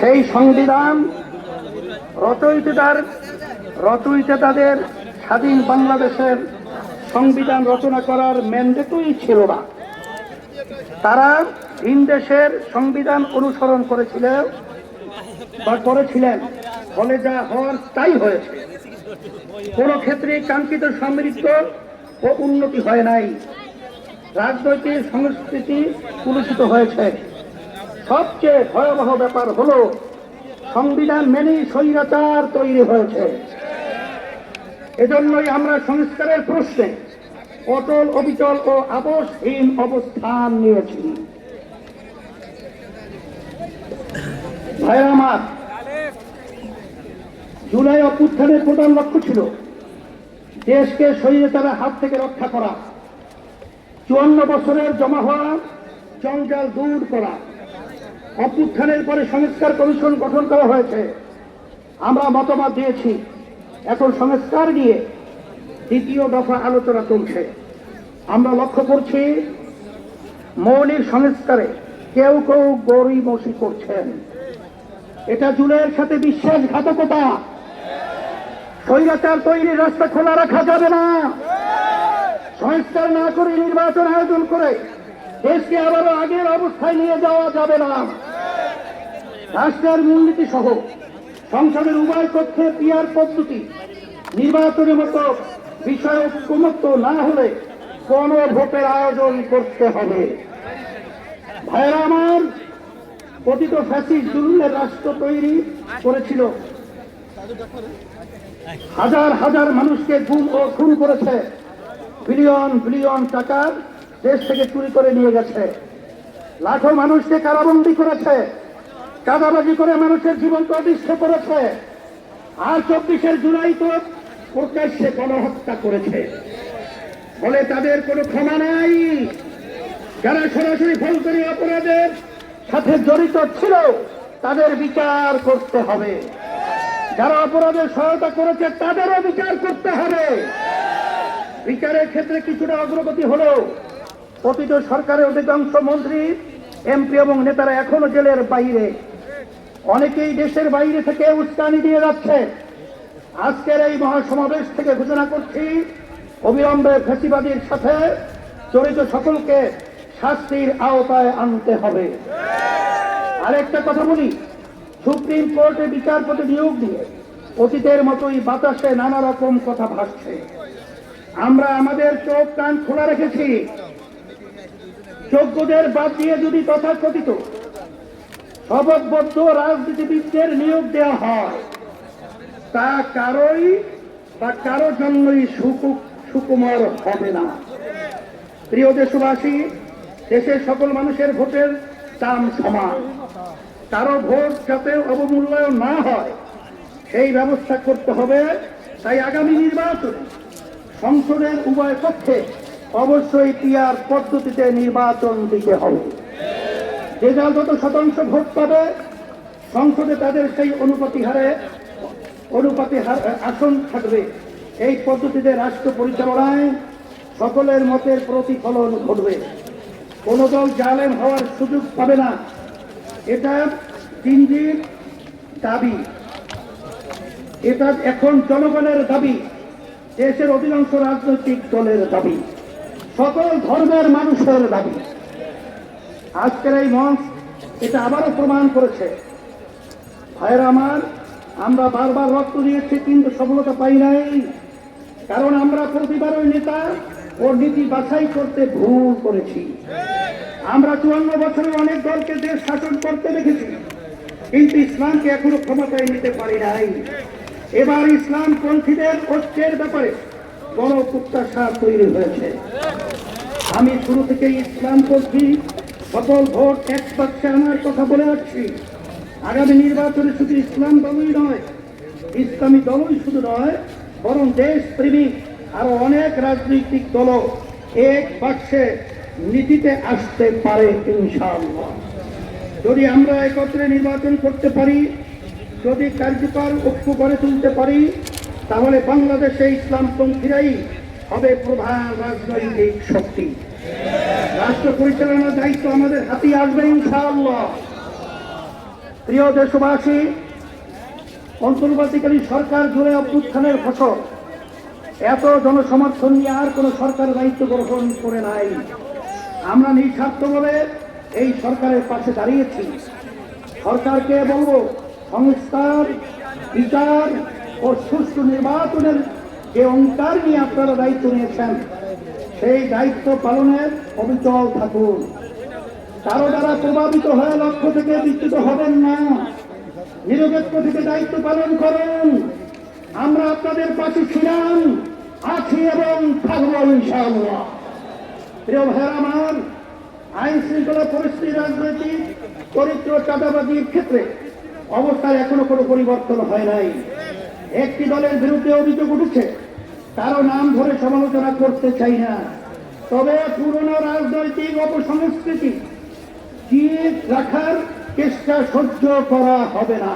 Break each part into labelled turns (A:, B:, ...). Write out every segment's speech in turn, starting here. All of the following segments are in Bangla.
A: সেই সংবিধান রচয়িতার রচয়িতাদের স্বাধীন বাংলাদেশের সংবিধান রচনা করার ম্যান্ডেটই ছিল না। তারা ভিন দেশের সংবিধান অনুসরণ করেছিলেন বা করেছিলেন। ফলে যা হওয়ার তাই হয়েছে। কোন ক্ষেত্রে কাঙ্ক্ষিত সমৃদ্ধ ও উন্নতি হয় নাই। রাজনৈতিক সংস্কৃতি কুলুষিত হয়েছে। সবচেয়ে ভয়াবহ ব্যাপার হলো, সংবিধান মেনেই স্বৈরাচার তৈরি হয়েছে। এজন্যই আমরা সংস্কারের প্রশ্নে অটল, অবিচল ও আবশহীন অবস্থান নিয়েছি। ভাইরা আমার, জুলাই অভ্যুত্থানের প্রধান লক্ষ্য ছিল দেশকে স্বৈরাচারের হাত থেকে রক্ষা করা, চুয়ান্ন বছরের জমা হওয়া জঞ্জাল দূর করা। অভ্যুত্থানের পরে সংস্কার কমিশন গঠন করা হয়েছে। আমরা মতামত দিয়েছি। এখন সংস্কার নিয়ে দ্বিতীয় দফা আলোচনা চলছে। আমরা লক্ষ্য করছি, মৌলিক সংস্কারে কেউ কেউ গরিমসি করছেন। এটা জুলাইয়ের সাথে বিশ্বাসঘাতকতা। স্বৈরাচার তৈরির রাস্তা খোলা রাখা যাবে না। সংস্কার না করে নির্বাচন আয়োজন করে দেশকে আবারও আগের অবস্থায় নিয়ে যাওয়া যাবে না। রাষ্ট্রের মূলনীতি সহ সংসদের উভয় কক্ষে পিয়ার পদ্ধতি নির্বাচনের মতো বিষয় ঐক্যমত্য না হলে কোন ভোটের আয়োজন করতে হবে। ভাইরা আমার পতিত ফ্যাসিস্ট জুলুমের রাষ্ট্র তৈরি করেছিল। হাজার হাজার মানুষকে গুম ও খুন করেছে বিলিয়ন বিলিয়ন টাকার দেশ থেকে চুরি করে নিয়ে গেছে। লাখো মানুষকে কারাবন্দি করেছে। চাঁদাবাজি করে মানুষের জীবনকে অতিষ্ঠ করেছে। আর চব্বিশের জুলাই তো প্রকাশ্যে গণহত্যা করেছে। বলে তাদের কোনো ক্ষমা নাই। যারা সরাসরি ফৌজদারি অপরাধের সাথে জড়িত ছিল, তাদের বিচার করতে হবে। যারা অপরাধের সহায়তা করেছে, তাদেরও বিচার করতে হবে। বিচারের ক্ষেত্রে কিছুটা অগ্রগতি হলেও অতীত সরকারের অধিকাংশ মন্ত্রী, এমপি এবং নেতারা এখনও জেলের বাইরে। অনেকেই দেশের বাইরে থেকে উস্কানি দিয়ে যাচ্ছে। আজকের এই মহাসমাবেশ থেকে ঘোষণা করছি, অবিলম্বে ফেসিবাদীর সাথে জড়িত সকলকে শাস্তির আওতায় আনতে হবে। আরেকটা কথা বলি, সুপ্রিম কোর্টে বিচারপতি নিয়োগ দিয়ে অতীতের মতোই বাতাসে নানা রকম কথা ভাসছে। আমরা আমাদের চোখ কান খোলা রেখেছি। যোগ্যদের বাদ দিয়ে যদি তথাকথিত শপথবদ্ধ রাজনীতিবিদদের নিয়োগ দেওয়া হয়, তা কারোই বা কারও জন্যই সুকু- সুকুমার হবে না। প্রিয় দেশবাসী, দেশের সকল মানুষের ভোটের দাম সমান। কারও ভোট যাতে অবমূল্যায়ন না হয়, সেই ব্যবস্থা করতে হবে। তাই আগামী নির্বাচনে সংসদের উভয় পক্ষে অবশ্যই পিয়ার পদ্ধতিতে নির্বাচন দিতে হবে। যে যার যত শতাংশ ভোট পাবে, সংসদে তাদের সেই অনুপাতি হারে, অনুপাতি আসন থাকবে। এই পদ্ধতিতে রাষ্ট্র পরিচালনায় সকলের মতের প্রতিফলন ঘটবে। কোন দল জালেম হওয়ার সুযোগ পাবে না। এটা দিনজির দাবি। এটা এখন জনগণের দাবি। দেশের অধিকাংশ রাজনৈতিক দলের দাবি। সকল ধর্মের মানুষের দাবি। আজকের এই মঞ্চ এটা আবারও প্রমাণ করেছে। ভাইয়ের আমার, আমরা বারবার রক্ত দিয়েছি, কিন্তু সফলতা পাই নাই। কারণ আমরা প্রতিবার ওই নেতা ও নীতি বাছাই করতে ভুল করেছি। আমরা চুয়ান্ন বছরে অনেক দলকে দেশ শাসন করতে দেখেছি, কিন্তু ইসলামকে এখনও ক্ষমতায় নিতে পারি নাই। এবার ইসলাম পন্থীদের ঐক্যের ব্যাপারে বড় প্রত্যাশা তৈরি হয়েছে। আমি শুরু থেকে ইসলামপন্থী সকল ভোট এক পক্ষে আনার কথা বলে আসছি আগামী নির্বাচনে শুধু ইসলাম দলই নয়, ইসলামী দলই শুধু নয়, বরং দেশ প্রেমিক আরও অনেক রাজনৈতিক দল এক বাক্সে নীতিতে আসতে পারে ইনশাআল্লাহ। যদি আমরা একত্রে নির্বাচন করতে পারি, যদি কার্যকর ঐক্য গড়ে তুলতে পারি তাহলে বাংলাদেশে ইসলাম ইসলামপন্থীরাই হবে প্রধান রাজনৈতিক শক্তি। রাষ্ট্র পরিচালনার দায়িত্ব আমাদের হাতে আসবে ইনশাআল্লাহ। প্রিয় দেশবাসী, অন্তর্বর্তীকালীন সরকার জুড়ে অভ্যুত্থানের ফসল। এত জনসমর্থন নিয়ে আর কোনো সরকার দায়িত্ব গ্রহণ করে নাই। আমরা নিঃস্বার্থ বলে এই সরকারের পাশে দাঁড়িয়েছি। সরকারকে বলব, সংস্কার, বিচার ও সুষ্ঠু নির্বাচনের যে অঙ্কার নিয়ে আপনারা দায়িত্ব নিয়েছেন, সেই দায়িত্ব পালনের অবিচল থাকুন। কারও দ্বারা প্রভাবিত হয়ে লক্ষ্য থেকে বিচ্যুত হবেন না। নিরপেক্ষ থেকে দায়িত্ব পালন করেন। আমরা আপনাদের পাশে ছিলাম, আছি এবং থাকব প্রিয় ভাইয়ের আমার আইন শৃঙ্খলা পরিস্থিতি, রাজনৈতিক চরিত্র, চাঁদাবাজির ক্ষেত্রে অবস্থায় এখনও কোনো পরিবর্তন হয় নাই। একটি দলের বিরুদ্ধে অভিযোগ উঠেছে। কারও নাম ধরে সমালোচনা করতে চাই না। তবে পুরনো রাজনৈতিক অপসংস্কৃতি জিত রাখার চেষ্টা সহ্য করা হবে না।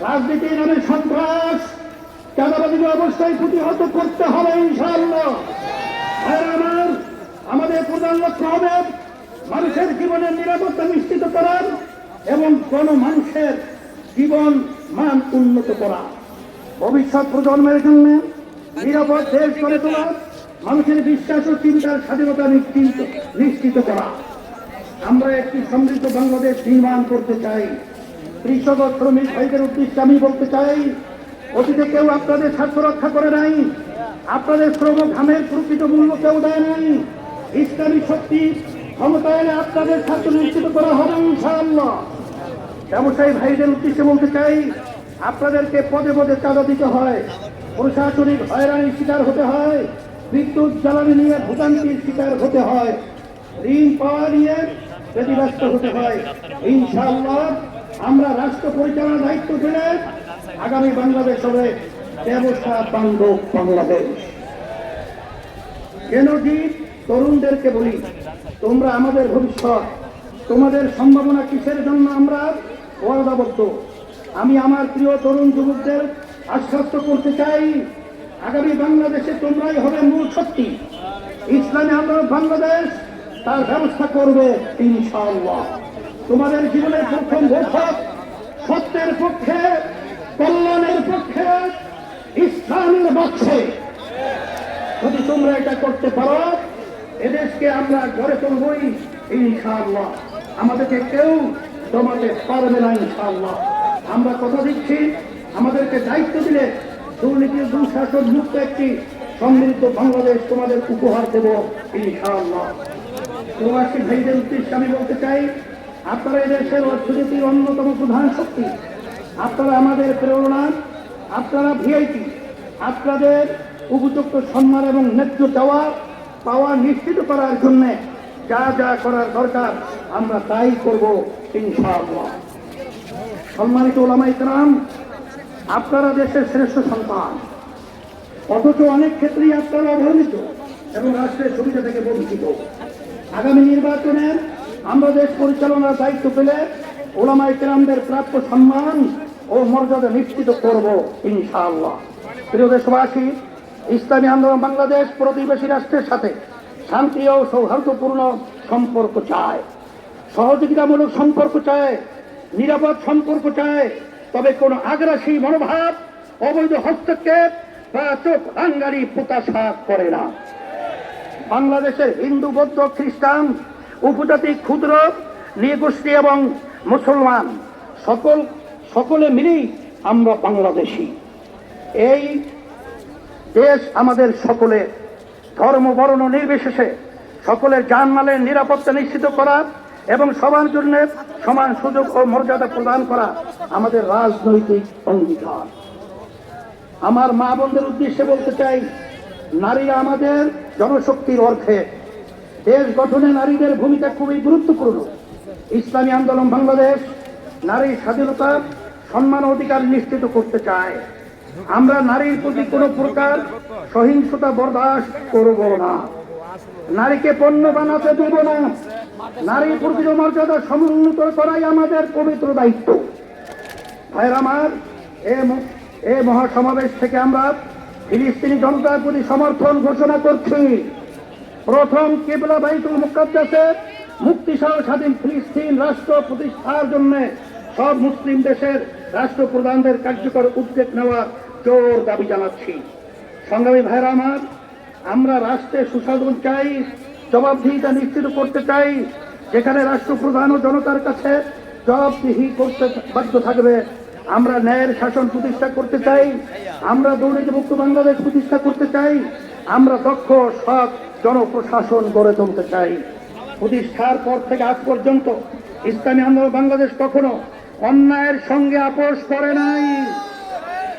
A: রাজনীতির নামে সন্ত্রাস চাঁদাবাদী অবস্থায় প্রতিহত করতে হবে ইনশাআল্লাহ। আমার, আমাদের প্রধান লক্ষ্য হবে মানুষের জীবনের নিরাপত্তা নিশ্চিত করার এবং কোন মানুষের জীবন মান উন্নত করা। ভবিষ্যৎ প্রজন্মের জন্য নিরাপদ দেশ গড়ে তোলা, মানুষের বিশ্বাস ও চিন্তার স্বাধীনতা নিশ্চিত নিশ্চিত করা। আমরা একটি সমৃদ্ধ বাংলাদেশ নির্মাণ করতে চাই। কৃষক শ্রমিক ভাইদের উদ্দেশ্যে আমি বলতে চাই, অতীতে কেউ আপনাদের স্বার্থ রক্ষা করে নাই, আপনাদের শ্রম ঘামের প্রকৃত মূল্য কেউ দেয় নাই। ইসলামী শক্তি ক্ষমতায় এনে আপনাদের স্বার্থ নিশ্চিত করা হবে ইনশাআল্লাহ। ব্যবসায়ী ভাইদের উদ্দেশ্যে বলতে চাই আপনাদেরকে পদে পদে চাঁদা দিতে হয়। প্রশাসনিক হয়রানির শিকার হতে হয়। বিদ্যুৎ জ্বালানি নিয়ে ভোগান্তির শিকার হতে হয়। ঋণ পাওয়া নিয়ে ব্যতিব্যস্ত হতে হয়। ইনশাআল্লাহ আমরা রাষ্ট্র পরিচালনার দায়িত্ব পেলে আগামী বাংলাদেশ হবে ব্যবসা বান্ধব বাংলাদেশ। কেন কি তরুণদেরকে বলি, তোমরা আমাদের ভবিষ্যৎ, তোমাদের সম্ভাবনা কিসের জন্য আমরা ওয়াদাবদ্ধ? আমি আমার প্রিয় তরুণ যুবকদের আশ্বস্ত করতে চাই, আগামী বাংলাদেশে তোমরাই হবে মূল শক্তি। ইসলামী আন্দোলন বাংলাদেশ, তার ব্যবস্থা করবে ইনশাআল্লাহ। তোমাদের জীবনের প্রথম বৈঠক সত্যের পক্ষে, কল্যাণের পক্ষে, ইসলামের পক্ষে যদি তোমরা এটা করতে পারো, এদেশকে আমরা গড়ে তুলবই ইনশাআল্লাহ। আমাদেরকে কেউ জমাতে পারবে না ইনশাআল্লাহ। আমরা কথা দিচ্ছি। আমাদেরকে দায়িত্ব দিলে দুর্নীতির দুঃশাসন মুক্ত একটি সমৃদ্ধ বাংলাদেশ তোমাদের উপহার দেব ইনশাআল্লাহ। প্রবাসী ভাইদের উদ্দেশ্যে আমি বলতে চাই, আপনারা এদেশের অর্থনীতির অন্যতম প্রধান শক্তি। আপনারা আমাদের প্রেরণা, আপনারা ভিআইপি আপনাদের উপযুক্ত সম্মান এবং ন্যায্য দেওয়া পাওয়া নিশ্চিত করার জন্যে যা যা করার দরকার, আমরা তাই করব ইনশাআল্লাহ। সম্মানিত ওলামা ইকরাম, আপনারা দেশের শ্রেষ্ঠ সন্তান। অথচ অনেক ক্ষেত্রেই আপনারা অবহেলিত এবং রাষ্ট্রের সুবিধা থেকে বঞ্চিত। আগামী নির্বাচনে আমরা দেশ পরিচালনার দায়িত্ব পেলে ওলামা ইকরামদের প্রাপ্য সম্মান ও মর্যাদা নিশ্চিত করব, ইনশাআল্লাহ। প্রিয় দেশবাসী, ইসলামী আন্দোলন বাংলাদেশ প্রতিবেশী রাষ্ট্রের সাথে শান্তি ও সৌহার্দ্যপূর্ণ সম্পর্ক চায়। সহযোগিতামূলক সম্পর্ক চায় নিরাপদ সম্পর্ক চায়, তবে কোনো আগ্রাসী মনোভাব, অবৈধ হস্তক্ষেপ বা চোখ আঙ্গারি প্রত্যাশা করে না। বাংলাদেশের হিন্দু, বৌদ্ধ, খ্রিস্টান, উপজাতি, ক্ষুদ্র, নৃগোষ্ঠী এবং মুসলমান, সকল, সকলে মিলেই আমরা বাংলাদেশি। এই দেশ আমাদের সকলে ধর্ম, বর্ণ, নির্বিশেষে সকলের জানমালের নিরাপত্তা নিশ্চিত করা এবং সবার জন্য সমান সুযোগ ও মর্যাদা প্রদান করা আমাদের রাজনৈতিক অঙ্গীকার। আমার মা বোনদের উদ্দেশ্যে বলতে চাই, নারীরা আমাদের জনশক্তির অর্থে দেশ গঠনে নারীদের ভূমিকা খুবই গুরুত্বপূর্ণ। ইসলামী আন্দোলন বাংলাদেশ নারীর স্বাধীনতা সম্মান অধিকার নিশ্চিত করতে চায়। আমরা নারীর প্রতি কোনো প্রকার সহিংসতা বরদাস্ত করব না। নারীকে পণ্য বানাতে দেব না। নারীর প্রতি মর্যাদা সমুন্নত করাই আমাদের পবিত্র দায়িত্ব। ভাইয়ের আমার, এ মহাসমাবেশ থেকে আমরা ফিলিস্তিনি জনতার প্রতি সমর্থন ঘোষণা করছি। প্রথম কেবলা বাইতুল মুকাদ্দাসে মুক্তিসহ স্বাধীন ফিলিস্তিন রাষ্ট্র প্রতিষ্ঠার জন্য সব মুসলিম দেশের রাষ্ট্রপ্রধানদের কার্যকর উদ্যোগ নেওয়ার জোর দাবি জানাচ্ছি। সংগ্রামী ভাইরা আমার, আমরা রাষ্ট্রে সুশাসন চাই জবাবদিহিতা নিশ্চিত করতে চাই। যেখানে রাষ্ট্রপ্রধান ও জনতার কাছে জবাবদিহি করতে বাধ্য থাকবে। আমরা ন্যায়ের শাসন প্রতিষ্ঠা করতে চাই। আমরা দুর্নীতিমুক্ত বাংলাদেশ প্রতিষ্ঠা করতে চাই। আমরা দক্ষ, সৎ জনপ্রশাসন গড়ে তুলতে চাই। প্রতিষ্ঠার পর থেকে আজ পর্যন্ত ইসলামী আন্দোলন বাংলাদেশ কখনো অন্যায়ের সঙ্গে আপোষ করে নাই।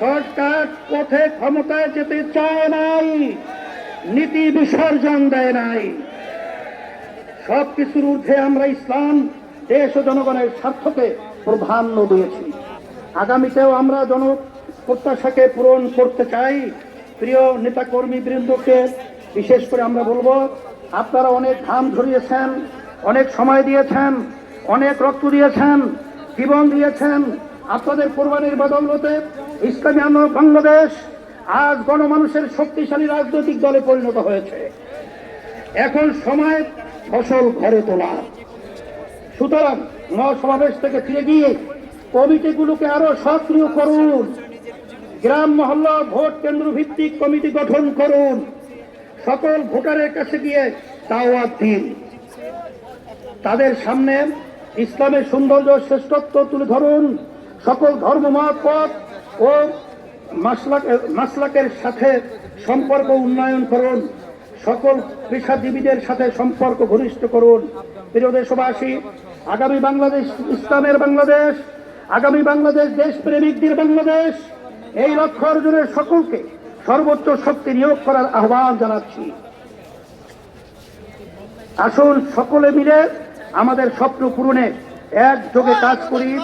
A: সরকার পথে ক্ষমতায় যেতে চায় নাই। নীতি বিসর্জন দেয় নাই। সব কিছুর ঊর্ধ্বে আমরা ইসলাম, দেশ ও জনগণের স্বার্থকে প্রাধান্য দিয়েছি। আগামীতেও আমরা জন প্রত্যাশাকে পূরণ করতে চাই। প্রিয় নেতা কর্মী বৃন্দকে বিশেষ করে আমরা বলব, আপনারা অনেক ঘাম ঝরিয়েছেন অনেক সময় দিয়েছেন, অনেক রক্ত দিয়েছেন, জীবন দিয়েছেন। আপনাদের কোরবানির বদৌলতে ইসলামী বাংলাদেশ আজ গণমানুষের শক্তিশালী রাজনৈতিক দলে পরিণত হয়েছে। এখন সময় ফসল ঘরে তোলা। সুতরাং মহাসমাবেশ থেকে ফিরে গিয়ে কমিটিগুলোকে আরও সক্রিয় করুন। গ্রাম মহল্লা ভোট কেন্দ্র ভিত্তিক কমিটি গঠন করুন। সকল ভোটারের কাছে গিয়ে দাওয়াত দিন। তাদের সামনে ইসলামের সৌন্দর্য শ্রেষ্ঠত্ব তুলে ধরুন। সকল ধর্ম পথ ও মাসলাক- মাসলাকের সাথে সম্পর্ক উন্নয়ন করুন। সকল পেশাজীবীদের সাথে সম্পর্ক ঘনিষ্ঠ করুন। প্রিয় দেশবাসী, আগামী বাংলাদেশ, ইসলামের বাংলাদেশ, আগামী বাংলাদেশ দেশ প্রেমিকদের বাংলাদেশ, এই লক্ষ্য অর্জনের সকলকে সর্বোচ্চ শক্তি নিয়োগ করার আহ্বান জানাচ্ছি। আসুন সকলে মিলে আমাদের স্বপ্ন পূরণে একযোগে কাজ করি।